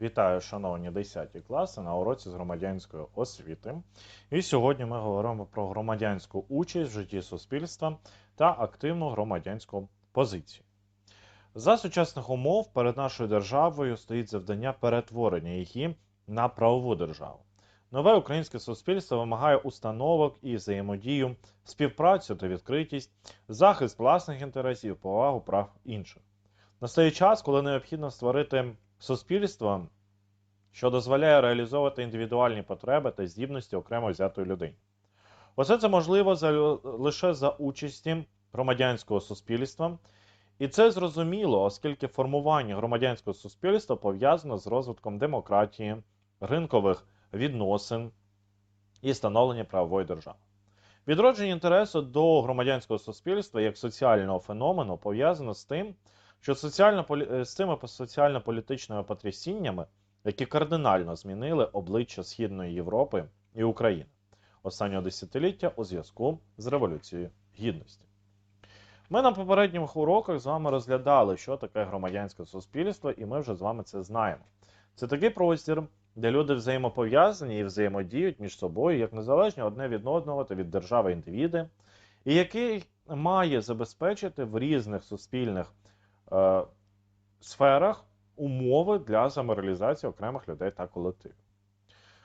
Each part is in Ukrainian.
Вітаю, шановні 10 класи на уроці з громадянської освіти. І сьогодні ми говоримо про громадянську участь в житті суспільства та активну громадянську позицію. За сучасних умов перед нашою державою стоїть завдання перетворення її на правову державу. Нове українське суспільство вимагає установок і взаємодію, співпрацю та відкритість, захист власних інтересів, повагу прав інших. Настає час, коли необхідно створити суспільство, що дозволяє реалізовувати індивідуальні потреби та здібності окремо взятої людини. Усе це можливо за, лише за участі громадянського суспільства, і це зрозуміло, оскільки формування громадянського суспільства пов'язано з розвитком демократії, ринкових відносин і становлення правової держави. Відродження інтересу до громадянського суспільства як соціального феномену пов'язано з тим, що соціально, з цими соціально-політичними потрясіннями, які кардинально змінили обличчя Східної Європи і України останнього десятиліття у зв'язку з Революцією Гідності. Ми на попередніх уроках з вами розглядали, що таке громадянське суспільство, і ми вже з вами це знаємо. Це такий простір, де люди взаємопов'язані і взаємодіють між собою як незалежні одне від одного та від держави індивіди, і який має забезпечити в різних суспільних е, сферах умови для самореалізації окремих людей та колективів.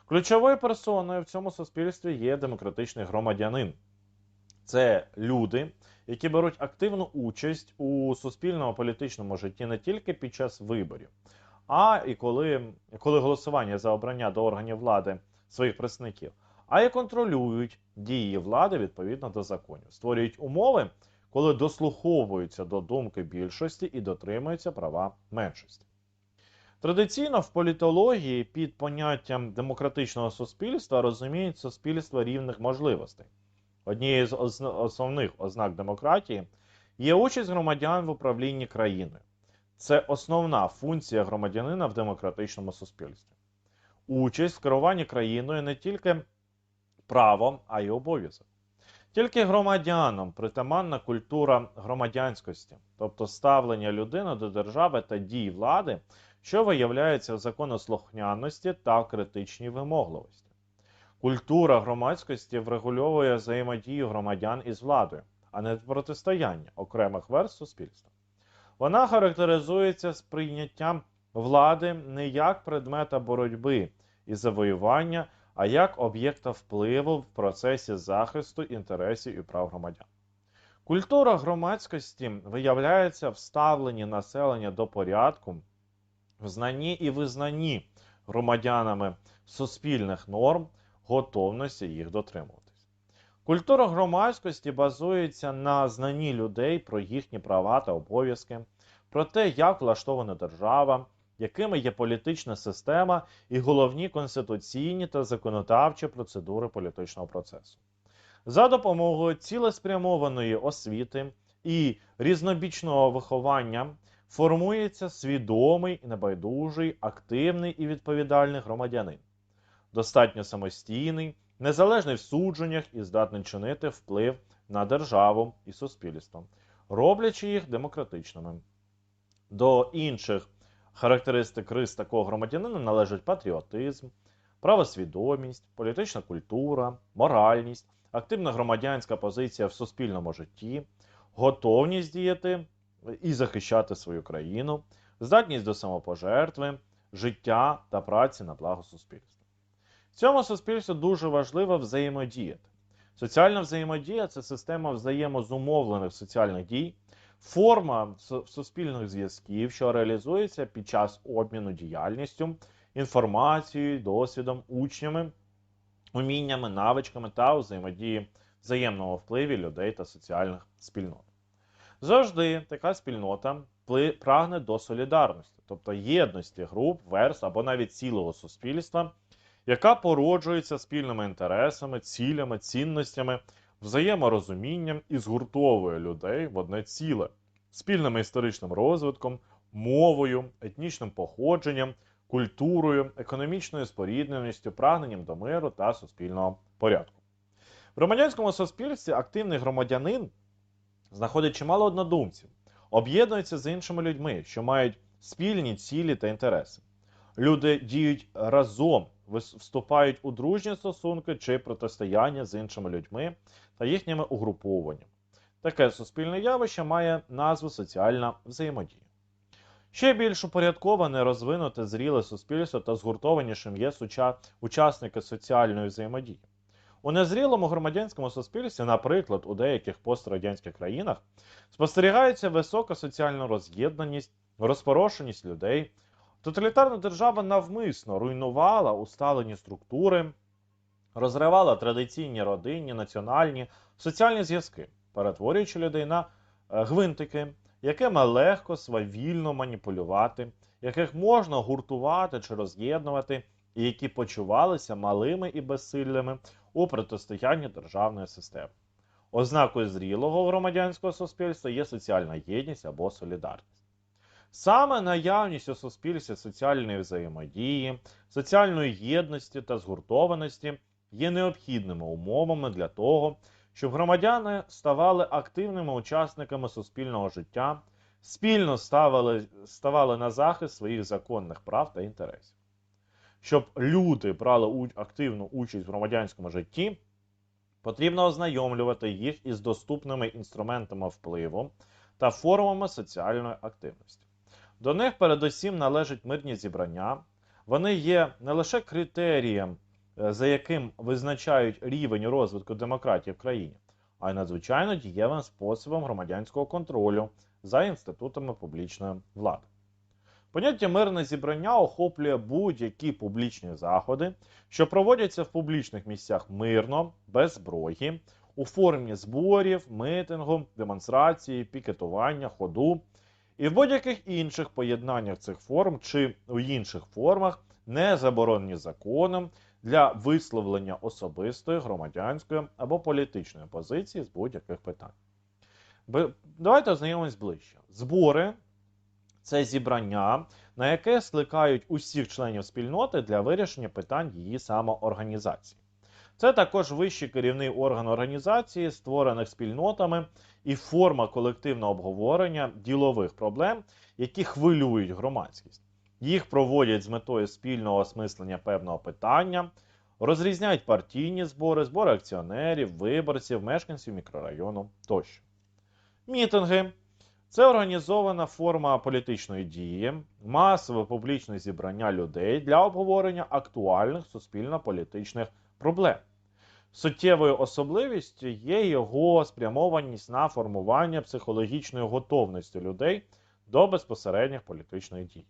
Ключовою персоною в цьому суспільстві є демократичний громадянин. Це люди, які беруть активну участь у суспільному політичному житті не тільки під час виборів, а і коли, коли голосування за обрання до органів влади своїх представників, а й контролюють дії влади відповідно до законів, створюють умови, коли дослуховуються до думки більшості і дотримуються права меншості. Традиційно в політології під поняттям демократичного суспільства розуміють суспільство рівних можливостей. Однією з основних ознак демократії є участь громадян в управлінні країною. Це основна функція громадянина в демократичному суспільстві. Участь в керуванні країною не тільки право, а й обов'язок. Тільки громадянам притаманна культура громадянськості, тобто ставлення людини до держави та дій влади, що виявляється в законослухняності та критичній вимогливості. Культура громадськості врегульовує взаємодію громадян із владою, а не протистояння окремих верст суспільства. Вона характеризується сприйняттям влади не як предмета боротьби і завоювання, а як об'єкта впливу в процесі захисту інтересів і прав громадян. Культура громадськості виявляється в ставленні населення до порядку, в знанні і визнанні громадянами суспільних норм, готовності їх дотримуватись. Культура громадськості базується на знанні людей про їхні права та обов'язки, про те, як влаштована держава, якими є політична система і головні конституційні та законодавчі процедури політичного процесу. За допомогою цілеспрямованої освіти і різнобічного виховання формується свідомий, і небайдужий, активний і відповідальний громадянин, достатньо самостійний, незалежний в судженнях і здатний чинити вплив на державу і суспільство, роблячи їх демократичними. До інших характеристик рис такого громадянина належать патріотизм, правосвідомість, політична культура, моральність, активна громадянська позиція в суспільному житті, готовність діяти і захищати свою країну, здатність до самопожертви, життя та праці на благо суспільства. В цьому суспільстві дуже важливо взаємодіяти. Соціальна взаємодія це система взаємозумовлених соціальних дій, форма суспільних зв'язків, що реалізується під час обміну діяльністю, інформацією, досвідом, учнями, уміннями, навичками та взаємодії взаємного впливі людей та соціальних спільнот. Завжди така спільнота прагне до солідарності, тобто єдності груп, верст або навіть цілого суспільства, яка породжується спільними інтересами, цілями, цінностями, взаєморозумінням і згуртовує людей в одне ціле, спільним історичним розвитком, мовою, етнічним походженням, культурою, економічною спорідненістю, прагненням до миру та суспільного порядку. В громадянському суспільстві активний громадянин знаходить чимало однодумців, об'єднується з іншими людьми, що мають спільні цілі та інтереси. Люди діють разом, вступають у дружні стосунки чи протистояння з іншими людьми та їхніми угрупованнями. Таке суспільне явище має назву соціальна взаємодія. Ще більш упорядковане, розвинуте, зріле суспільство та згуртованішим є суча... учасники соціальної взаємодії. У незрілому громадянському суспільстві, наприклад, у деяких пострадянських країнах, спостерігається висока соціальна роз'єднаність, розпорошеність людей. Тоталітарна держава навмисно руйнувала усталені структури, розривала традиційні родинні, національні, соціальні зв'язки, перетворюючи людей на е, гвинтики, якими легко свавільно маніпулювати, яких можна гуртувати чи роз'єднувати, і які почувалися малими і безсильними у протистоянні державної системи. Ознакою зрілого громадянського суспільства є соціальна єдність або солідарність. Саме наявність у суспільстві соціальної взаємодії, соціальної єдності та згуртованості є необхідними умовами для того, щоб громадяни ставали активними учасниками суспільного життя, спільно ставали, ставали на захист своїх законних прав та інтересів. Щоб люди брали активну участь в громадянському житті, потрібно ознайомлювати їх із доступними інструментами впливу та формами соціальної активності. До них передусім належать мирні зібрання. Вони є не лише критерієм, е, за яким визначають рівень розвитку демократії в країні, а й надзвичайно дієвим способом громадянського контролю за інститутами публічної влади. Поняття мирне зібрання охоплює будь-які публічні заходи, що проводяться в публічних місцях мирно, без зброї, у формі зборів, митингу, демонстрації, пікетування, ходу і в будь-яких інших поєднаннях цих форм чи у інших формах, не заборонені законом для висловлення особистої, громадянської або політичної позиції з будь-яких питань. Давайте ознайомимось ближче. Збори це зібрання, на яке скликають усіх членів спільноти для вирішення питань її самоорганізації. Це також вищий керівний орган організації, створених спільнотами, і форма колективного обговорення ділових проблем, які хвилюють громадськість. Їх проводять з метою спільного осмислення певного питання, розрізняють партійні збори, збори акціонерів, виборців, мешканців мікрорайону тощо. Мітинги це організована форма політичної дії, масове публічне зібрання людей для обговорення актуальних суспільно-політичних проблем. Суттєвою особливістю є його спрямованість на формування психологічної готовності людей до безпосередніх політичних дій.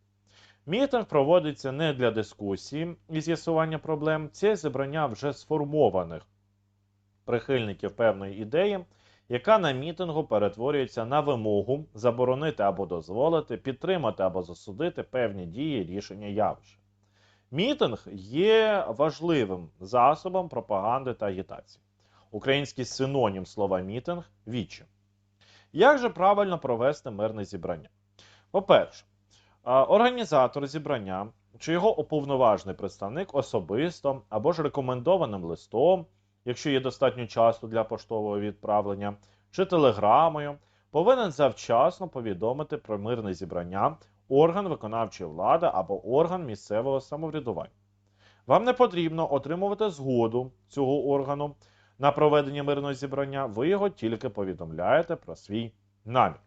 Мітинг проводиться не для дискусії і з'ясування проблем, це зібрання вже сформованих прихильників певної ідеї, яка на мітингу перетворюється на вимогу заборонити або дозволити, підтримати або засудити певні дії, рішення явища. Мітинг є важливим засобом пропаганди та агітації. Український синонім слова мітинг віче. Як же правильно провести мирне зібрання? По-перше, організатор зібрання чи його уповноважений представник особисто або ж рекомендованим листом, якщо є достатньо часу для поштового відправлення, чи телеграмою, повинен завчасно повідомити про мирне зібрання орган виконавчої влади або орган місцевого самоврядування. Вам не потрібно отримувати згоду цього органу на проведення мирного зібрання, ви його тільки повідомляєте про свій намір.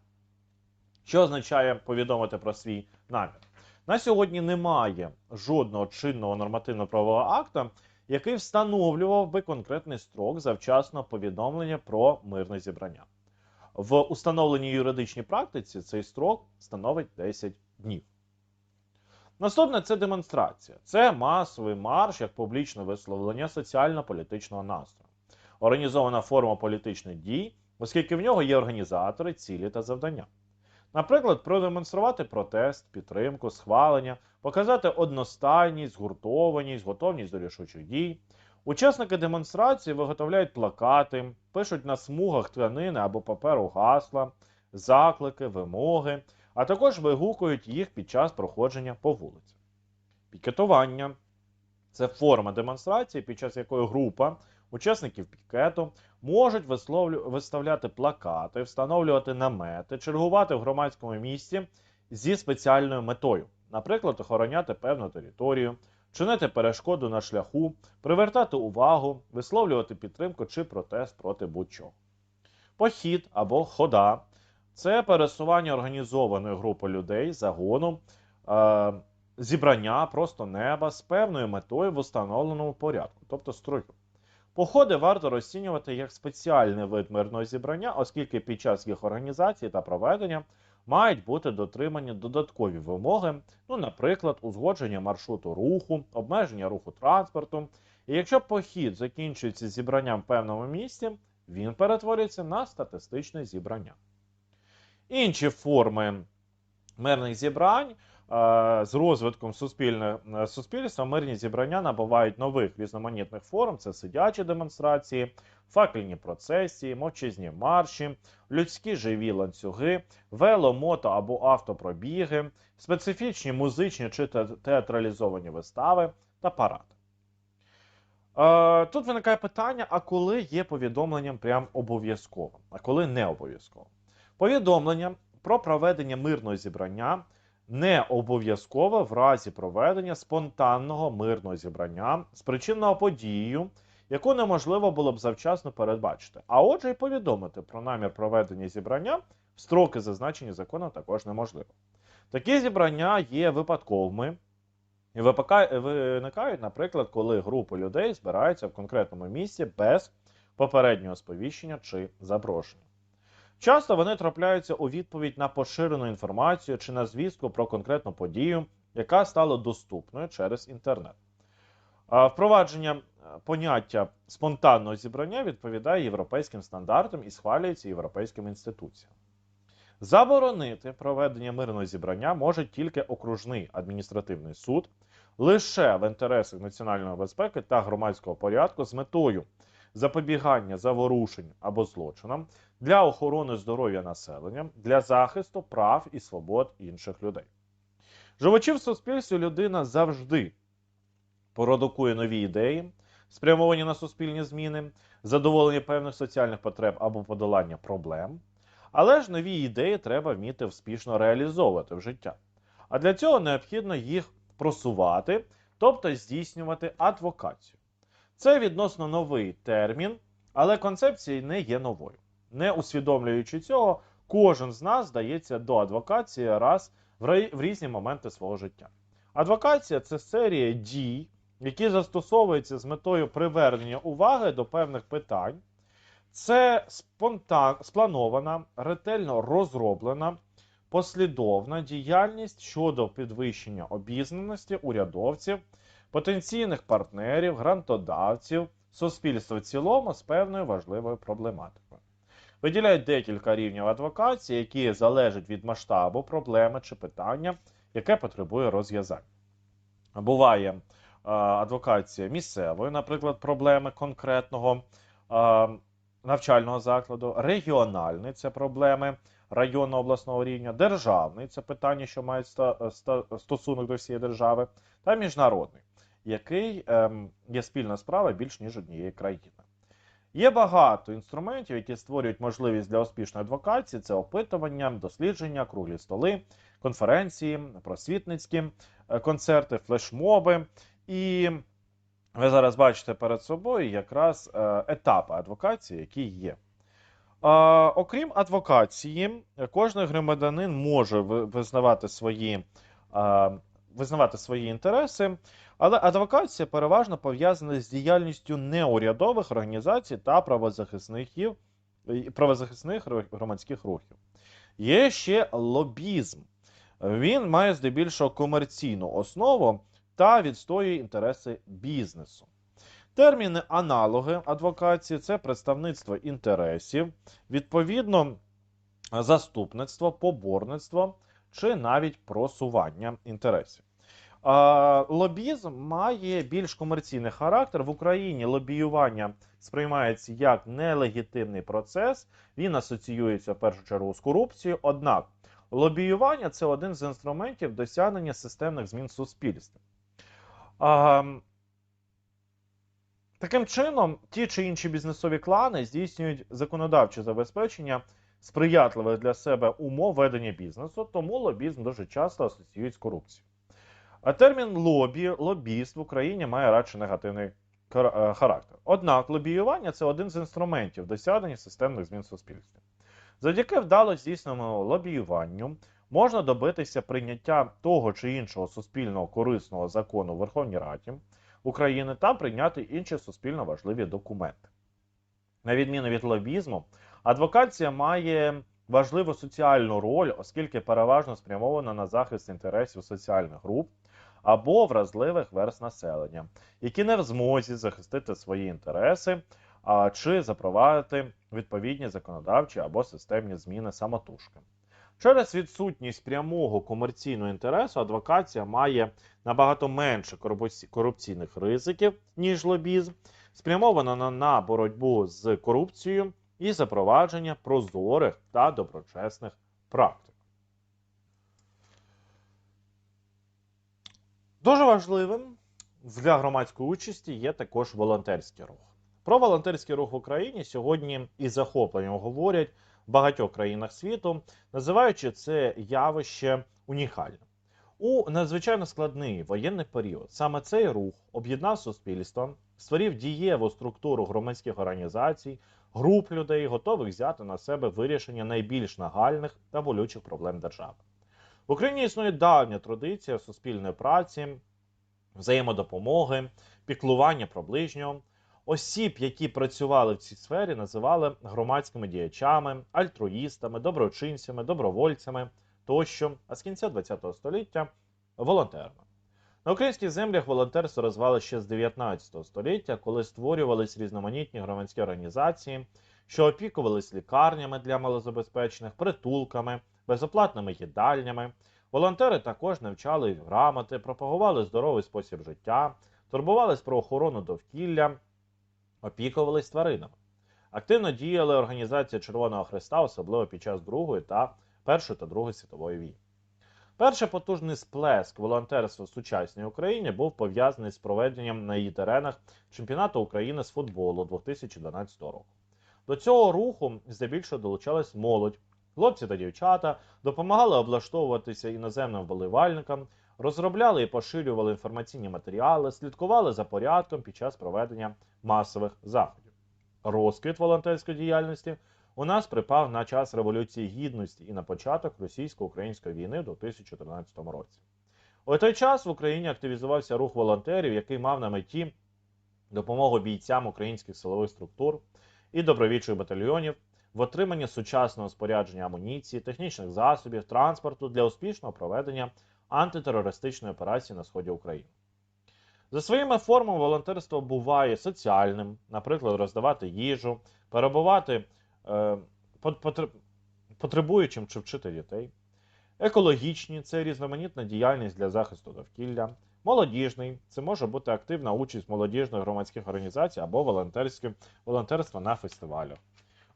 Що означає повідомити про свій намір? На сьогодні немає жодного чинного нормативно-правового акта, який встановлював би конкретний строк завчасного повідомлення про мирне зібрання. В установленій юридичній практиці цей строк становить 10 днів. Наступне це демонстрація. Це масовий марш як публічне висловлення соціально-політичного настрою. Організована форма політичних дій, оскільки в нього є організатори, цілі та завдання. Наприклад, продемонструвати протест, підтримку, схвалення, показати одностайність, згуртованість, готовність до рішучих дій. Учасники демонстрації виготовляють плакати, пишуть на смугах тканини або паперу гасла, заклики, вимоги, а також вигукують їх під час проходження по вулиці. Пікетування це форма демонстрації, під час якої група учасників пікету можуть виставляти плакати, встановлювати намети, чергувати в громадському місці зі спеціальною метою наприклад, охороняти певну територію, чинити перешкоду на шляху, привертати увагу, висловлювати підтримку чи протест проти будь-чого. Похід або хода це пересування організованої групи людей, загону, е, зібрання просто неба з певною метою в установленому порядку, тобто строю. Походи варто розцінювати як спеціальний вид мирного зібрання, оскільки під час їх організації та проведення мають бути дотримані додаткові вимоги, ну, наприклад, узгодження маршруту руху, обмеження руху транспорту. І якщо похід закінчується зібранням в певному місці, він перетворюється на статистичне зібрання. Інші форми мирних зібрань е, з розвитком е, суспільства мирні зібрання набувають нових різноманітних форм: це сидячі демонстрації, факельні процесії, мовчазні марші, людські живі ланцюги, вело, мото або автопробіги, специфічні музичні чи театралізовані вистави та паради. Е, Тут виникає питання: а коли є повідомленням прям обов'язковим, а коли не обов'язково? Повідомлення про проведення мирного зібрання не обов'язково в разі проведення спонтанного мирного зібрання, спричиненого подією, яку неможливо було б завчасно передбачити. А отже, і повідомити про намір проведення зібрання в строки, зазначені законом, також неможливо. Такі зібрання є випадковими і виникають, наприклад, коли групи людей збираються в конкретному місці без попереднього сповіщення чи запрошення. Часто вони трапляються у відповідь на поширену інформацію чи на звістку про конкретну подію, яка стала доступною через інтернет. Впровадження е, поняття спонтанного зібрання відповідає європейським стандартам і схвалюється європейськими інституціями. Заборонити проведення мирного зібрання може тільки окружний адміністративний суд лише в інтересах національної безпеки та громадського порядку з метою запобігання заворушень або злочинам для охорони здоров'я населення, для захисту прав і свобод інших людей. Живучи в суспільстві, людина завжди продукує нові ідеї, спрямовані на суспільні зміни, задоволення певних соціальних потреб або подолання проблем. Але ж нові ідеї треба вміти успішно реалізовувати в життя. А для цього необхідно їх просувати, тобто здійснювати адвокацію. Це відносно новий термін, але концепція не є новою. Не усвідомлюючи цього, кожен з нас здається до адвокації раз в різні моменти свого життя. Адвокація це серія дій, які застосовуються з метою привернення уваги до певних питань. Це спонтан, спланована, ретельно розроблена, послідовна діяльність щодо підвищення обізнаності урядовців, потенційних партнерів, грантодавців, суспільства в цілому з певною важливою проблематикою. Виділяють декілька рівнів адвокації, які залежать від масштабу проблеми чи питання, яке потребує розв'язання. Буває адвокація місцевої, наприклад, проблеми конкретного навчального закладу, регіональний це проблеми районно обласного рівня, державний це питання, що мають стосунок до всієї держави, та міжнародний, який ем, є спільна справа більш ніж однієї країни. Є багато інструментів, які створюють можливість для успішної адвокації: це опитування, дослідження, круглі столи, конференції, просвітницькі е, концерти, флешмоби. І ви зараз бачите перед собою якраз е, етапи адвокації, які є. Окрім адвокації, кожен громадянин може визнавати свої, визнавати свої інтереси, але адвокація переважно пов'язана з діяльністю неурядових організацій та правозахисників, правозахисних громадських рухів. Є ще лобізм. Він має здебільшого комерційну основу та відстоює інтереси бізнесу. Терміни аналоги адвокації це представництво інтересів, відповідно, заступництво, поборництво чи навіть просування інтересів. Лобізм має більш комерційний характер. В Україні лобіювання сприймається як нелегітимний процес, він асоціюється в першу чергу з корупцією. Однак лобіювання це один з інструментів досягнення системних змін в суспільстві. Таким чином, ті чи інші бізнесові клани здійснюють законодавче забезпечення сприятливих для себе умов ведення бізнесу, тому лобізм дуже часто асоціюють з корупцією. А термін лобі, лобіст в Україні має радше негативний е, характер. Однак лобіювання це один з інструментів досягнення системних змін в суспільстві. Завдяки вдало здійсненому лобіюванню можна добитися прийняття того чи іншого суспільного корисного закону в Верховній Раді України та прийняти інші суспільно важливі документи. На відміну від лобізму, адвокація має важливу соціальну роль, оскільки переважно спрямована на захист інтересів соціальних груп або вразливих верст населення, які не в змозі захистити свої інтереси а, чи запровадити відповідні законодавчі або системні зміни самотужки. Через відсутність прямого комерційного інтересу адвокація має набагато менше корупційних ризиків, ніж лобізм, спрямована на- боротьбу з корупцією і запровадження прозорих та доброчесних практик. Дуже важливим для громадської участі є також волонтерський рух. Про волонтерський рух в Україні сьогодні із захопленням говорять в багатьох країнах світу, називаючи це явище унікальним. У надзвичайно складний воєнний період саме цей рух об'єднав суспільство, створив дієву структуру громадських організацій, груп людей, готових взяти на себе вирішення найбільш нагальних та болючих проблем держави. В Україні існує давня традиція суспільної праці, взаємодопомоги, піклування про ближнього. Осіб, які працювали в цій сфері, називали громадськими діячами, альтруїстами, доброчинцями, добровольцями тощо, а з кінця ХХ століття волонтерами. На українських землях волонтерство розвали ще з 19 століття, коли створювались різноманітні громадські організації, що опікувались лікарнями для малозабезпечених, притулками, безоплатними їдальнями. Волонтери також навчали грамоти, пропагували здоровий спосіб життя, турбувались про охорону довкілля, опікувались тваринами. Активно діяли організації Червоного Христа, особливо під час Другої та Першої та Другої світової війни. Перший потужний сплеск волонтерства в сучасній Україні був пов'язаний з проведенням на її теренах чемпіонату України з футболу 2012 року. До цього руху здебільшого долучалась молодь. Хлопці та дівчата допомагали облаштовуватися іноземним вболівальникам, розробляли і поширювали інформаційні матеріали, слідкували за порядком під час проведення масових заходів. Розквіт волонтерської діяльності у нас припав на час Революції Гідності і на початок російсько-української війни в 2014 році. У той час в Україні активізувався рух волонтерів, який мав на меті допомогу бійцям українських силових структур і добровільчих батальйонів в отриманні сучасного спорядження амуніції, технічних засобів, транспорту для успішного проведення антитерористичної операції на сході України. За своїми формами волонтерство буває соціальним, наприклад, роздавати їжу, перебувати потребуючим чи вчити дітей. Екологічні це різноманітна діяльність для захисту довкілля. Молодіжний це може бути активна участь молодіжних громадських організацій або волонтерство на фестивалях.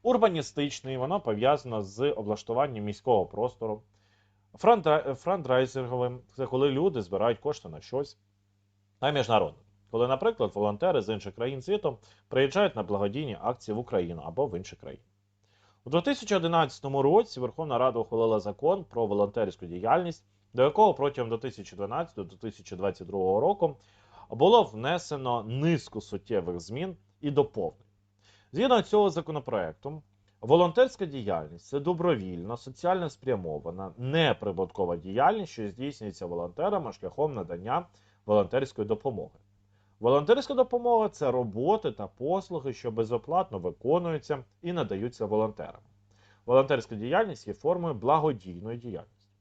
Урбаністичний воно пов'язано з облаштуванням міського простору. Франдра- Франдрайзинговим це коли люди збирають кошти на щось. А міжнародним, коли, наприклад, волонтери з інших країн світу приїжджають на благодійні акції в Україну або в інші країни. У 2011 році Верховна Рада ухвалила закон про волонтерську діяльність, до якого протягом 2012-2022 року було внесено низку суттєвих змін і доповнень. Згідно цього законопроекту, волонтерська діяльність це добровільна, соціально спрямована, неприбуткова діяльність, що здійснюється волонтерами шляхом надання волонтерської допомоги. Волонтерська допомога це роботи та послуги, що безоплатно виконуються і надаються волонтерам. Волонтерська діяльність є формою благодійної діяльності.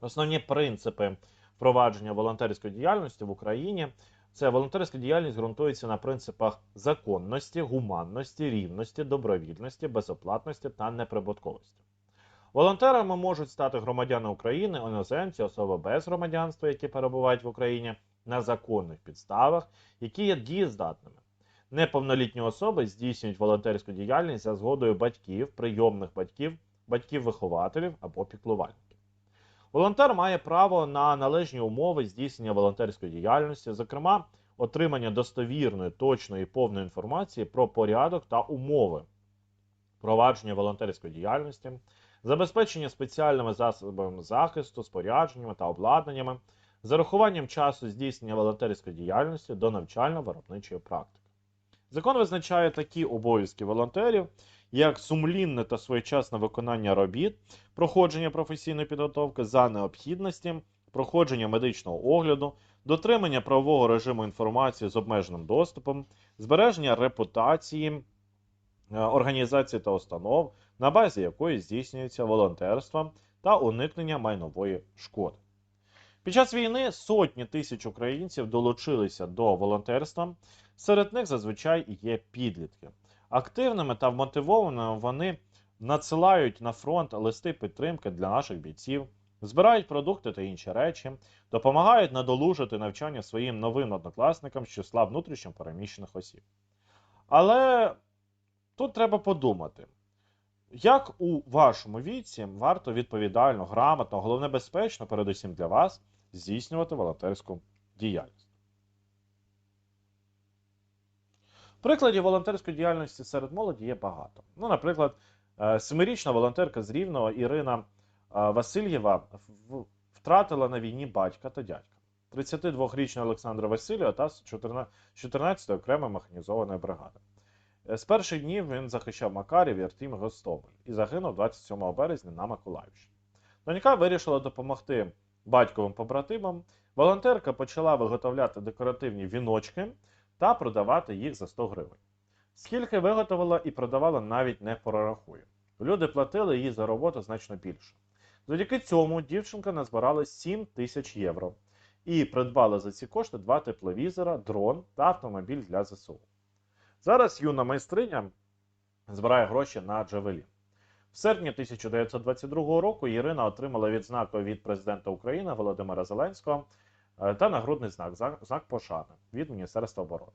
Основні принципи впровадження волонтерської діяльності в Україні це волонтерська діяльність ґрунтується на принципах законності, гуманності, рівності, добровільності, безоплатності та неприбутковості. Волонтерами можуть стати громадяни України, іноземці, особи без громадянства, які перебувають в Україні на законних підставах, які є дієздатними. Неповнолітні особи здійснюють волонтерську діяльність за згодою батьків, прийомних батьків, батьків-вихователів або піклувальників. Волонтер має право на належні умови здійснення волонтерської діяльності, зокрема, отримання достовірної, точної і повної інформації про порядок та умови провадження волонтерської діяльності, забезпечення спеціальними засобами захисту, спорядженнями та обладнаннями, з урахуванням часу здійснення волонтерської діяльності до навчально-виробничої практики. Закон визначає такі обов'язки волонтерів, як сумлінне та своєчасне виконання робіт, проходження професійної підготовки за необхідності, проходження медичного огляду, дотримання правового режиму інформації з обмеженим доступом, збереження репутації е, організацій та установ, на базі якої здійснюється волонтерство та уникнення майнової шкоди. Під час війни сотні тисяч українців долучилися до волонтерства. Серед них зазвичай є підлітки. Активними та вмотивованими вони надсилають на фронт листи підтримки для наших бійців, збирають продукти та інші речі, допомагають надолужити навчання своїм новим однокласникам з числа внутрішньо переміщених осіб. Але тут треба подумати, як у вашому віці варто відповідально, грамотно, головне безпечно, передусім для вас, здійснювати волонтерську діяльність. Прикладів волонтерської діяльності серед молоді є багато. Ну, наприклад, е, семирічна волонтерка з Рівного Ірина е, Васильєва втратила на війні батька та дядька. 32-річного Олександра Васильєва та 14 14-ї окремої механізованої бригади. Е, З перших днів він захищав Макарів і Артем Гостомель і загинув 27 березня на Миколаївщині. Донька вирішила допомогти батьковим побратимам. Волонтерка почала виготовляти декоративні віночки та продавати їх за 100 гривень. Скільки виготовила і продавала, навіть не прорахує. Люди платили їй за роботу значно більше. Завдяки цьому дівчинка назбирала 7 тисяч євро і придбала за ці кошти два тепловізора, дрон та автомобіль для ЗСУ. Зараз юна майстриня збирає гроші на Джавелін. В серпні 1922 року Ірина отримала відзнаку від президента України Володимира Зеленського е, та нагрудний знак знак- пошани від Міністерства оборони.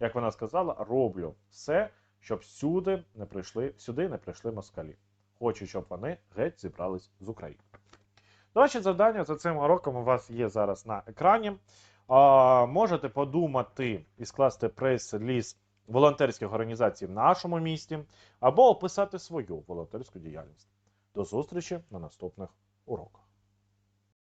Як вона сказала, роблю все, щоб сюди не прийшли, сюди не прийшли москалі. Хочу, щоб вони геть зібрались з України. Ваші завдання за цим уроком у вас є зараз на екрані. А, можете подумати і скласти прес-ліст волонтерських організацій в нашому місті або описати свою волонтерську діяльність. До зустрічі на наступних уроках.